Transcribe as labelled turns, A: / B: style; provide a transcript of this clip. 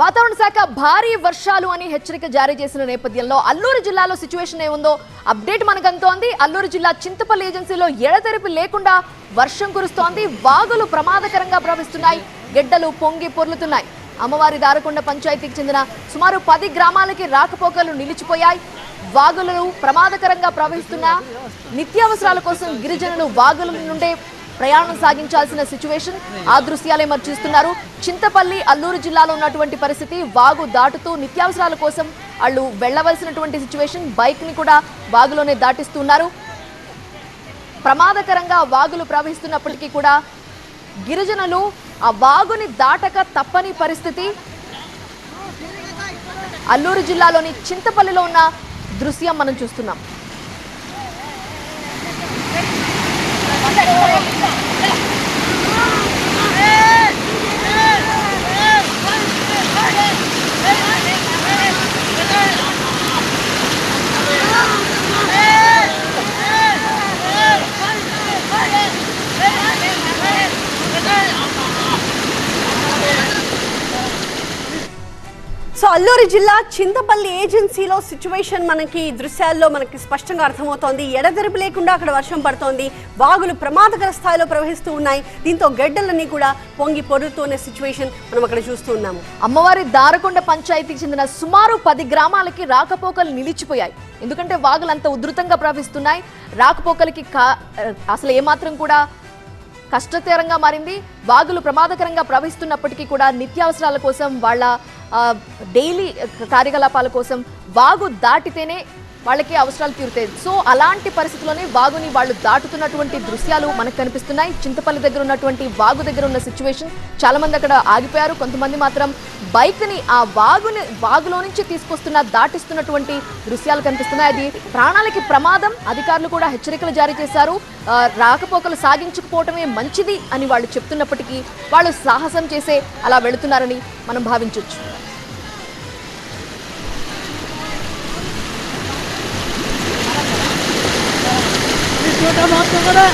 A: వాతావరణ శాఖ భారీ వర్షాలు అని హెచ్చరిక జారీ చేసిన నేపథ్యంలో అల్లూరు జిల్లాలో సిచ్యువేషన్ ఏముందో అప్డేట్ మనకు అందుతోంది. అల్లూరు జిల్లా చింతపల్లి ఏజెన్సీలో ఎడతెరిపి లేకుండా వర్షం కురుస్తోంది. వాగులు ప్రమాదకరంగా ప్రవహిస్తున్నాయి. గెడ్డలు పొంగి పొర్లుతున్నాయి. అమ్మవారి దారకొండ పంచాయతీకి చెందిన సుమారు పది గ్రామాలకి రాకపోకలు నిలిచిపోయాయి. వాగులు ప్రమాదకరంగా ప్రవహిస్తున్న నిత్యావసరాల కోసం గిరిజనులు వాగుల నుండే ప్రయాణం సాగించాల్సిన సిచ్యువేషన్ ఆ దృశ్యాలే మరి చూస్తున్నారు చింతపల్లి అల్లూరు జిల్లాలో ఉన్నటువంటి పరిస్థితి వాగు దాటుతూ నిత్యావసరాల కోసం వాళ్ళు వెళ్ళవలసినటువంటి సిచ్యువేషన్ బైక్ని కూడా వాగులోనే దాటిస్తున్నారు. ప్రమాదకరంగా వాగులు ప్రవహిస్తున్నప్పటికీ కూడా గిరిజనులు ఆ వాగుని దాటక తప్పని పరిస్థితి. అల్లూరు జిల్లాలోని చింతపల్లిలో ఉన్న దృశ్యం మనం చూస్తున్నాం.
B: また సో అల్లూరి జిల్లా చింతపల్లి ఏజెన్సీలో సిచ్యువేషన్ మనకి ఈ దృశ్యాల్లో మనకి స్పష్టంగా అర్థమవుతోంది. ఎడతెరపు లేకుండా అక్కడ వర్షం పడుతోంది. వాగులు ప్రమాదకర స్థాయిలో ప్రవహిస్తూ ఉన్నాయి. దీంతో గడ్డలన్నీ కూడా పొంగి పొరుతూనే సిచ్యువేషన్ మనం అక్కడ చూస్తూ ఉన్నాము.
A: అమ్మవారి దారకొండ పంచాయతీకి చెందిన సుమారు పది గ్రామాలకి రాకపోకలు నిలిచిపోయాయి. ఎందుకంటే వాగులు అంత ఉధృతంగా ప్రవహిస్తున్నాయి. రాకపోకలకి కా- అసలు ఏమాత్రం కూడా కష్టతరంగా మారింది. వాగులు ప్రమాదకరంగా ప్రవహిస్తున్నప్పటికీ కూడా నిత్యావసరాల కోసం వాళ్ళ డైలీ కార్యకలాపాల కోసం వాగు దాటితేనే వాళ్ళకి అవసరాలు తీరుతాయి. సో అలాంటి పరిస్థితుల్లోనే వాగుని వాళ్ళు దాటుతున్నటువంటి దృశ్యాలు మనకు కనిపిస్తున్నాయి. చింతపల్లి దగ్గర ఉన్నటువంటి వాగు దగ్గర ఉన్న సిచ్యువేషన్ చాలా మంది అక్కడ ఆగిపోయారు. కొంతమంది మాత్రం బైక్ని ఆ వాగుని వాగులో నుంచి తీసుకొస్తున్న దాటిస్తున్నటువంటి దృశ్యాలు కనిపిస్తున్నాయి. అది ప్రాణాలకి ప్రమాదం. అధికారులు కూడా హెచ్చరికలు జారీ చేశారు. రాకపోకలు సాగించకపోవటమే మంచిది అని వాళ్ళు చెప్తున్నప్పటికీ వాళ్ళు సాహసం చేసే అలా వెళుతున్నారని మనం భావించవచ్చు
C: ভিডিওটা নষ্ট করে।